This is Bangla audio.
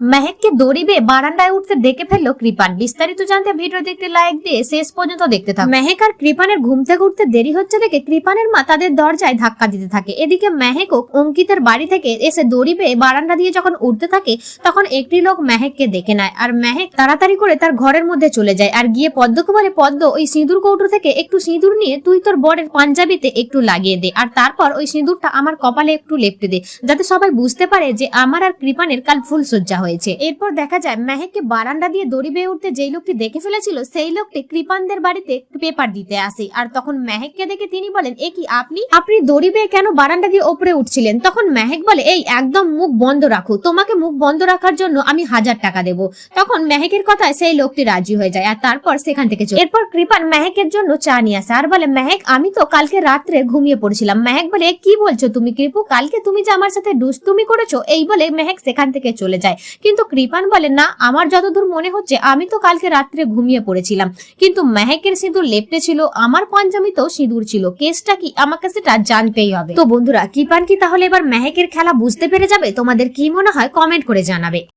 মেহেককে দড়ি বেয়ে বারান্দায় উঠতে দেখে ফেলল কৃপান। বিস্তারিত জানতে ভিডিও দেখতে লাইক দিয়ে শেষ পর্যন্ত দেখতে থাকো মেহেক আর কৃপানের ঘুম থেকে উঠতে দেরি হচ্ছে দেখে কৃপানের মা তাদের দরজায় ধাক্কা দিতে থাকে। এদিকে মেহেকও অঙ্কিতের বাড়ি থেকে এসে দড়ি বেয়ে বারান্দা দিয়ে যখন উঠতে থাকে, তখন একটি লোক মেহেককে দেখে নেয় আর মেহেক তাড়াতাড়ি করে তার ঘরের মধ্যে চলে যায় আর গিয়ে পদ্মকে বলে পদ্ম ওই সিঁদুর কৌটো থেকে একটু সিঁদুর নিয়ে তুই তোর বরের পাঞ্জাবিতে একটু লাগিয়ে দে আর তারপর ওই সিঁদুরটা আমার কপালে একটু লেপটে দে, যাতে সবাই বুঝতে পারে যে আমার আর কৃপানের কাল ফুল সজ্জা হয়েছে। এরপর দেখা যায়, মেহেককে বারান্দা দিয়ে দড়ি বেয়ে উঠতে যেই লোকটি দেখে ফেলেছিল, সেই লোকটি কৃপানদের বাড়িতে পেপার দিতে আসে। আর তখন মেহেককে দেখে তিনি বলেন, এ কি আপনি? আপনি দড়ি বেয়ে কেন বারান্দা দিয়ে ওপরে উঠছিলেন? তখন মেহেক বলে, এই একদম মুখ বন্ধ রাখো। তোমাকে মুখ বন্ধ রাখার জন্য আমি হাজার টাকা দেবো। তখন মেহেকের কথায় সেই লোকটি রাজি হয়ে যায়, আর তারপর সেখান থেকে এরপর কৃপান মেহেকের জন্য চা নিয়ে আসে, আর বলে, মেহেক, আমি তো কালকে রাত্রে ঘুমিয়ে পড়েছিলাম। মেহেক বলে কি বলছো তুমি? কৃপু, কালকে তুমি যে আমার সাথে দুষ্টুমি করেছ, এই বলে মেহেক সেখান থেকে চলে যায়। কিন্তু কৃপান বলেন না, আমার যতদূর মনে হচ্ছে আমি তো কালকে রাত্রে ঘুমিয়ে পড়েছিলাম। কিন্তু মেহেকের সিঁদুর লেপটে ছিল, আমার পাঞ্জামিতেও সিঁদুর ছিল, কেসটা কি আমাকে সেটা জানতেই হবে। তো বন্ধুরা, কৃপান কি তাহলে এবার মেহেকের খেলা বুঝতে পেরে যাবে? তোমাদের কি মনে হয় কমেন্ট করে জানাবে।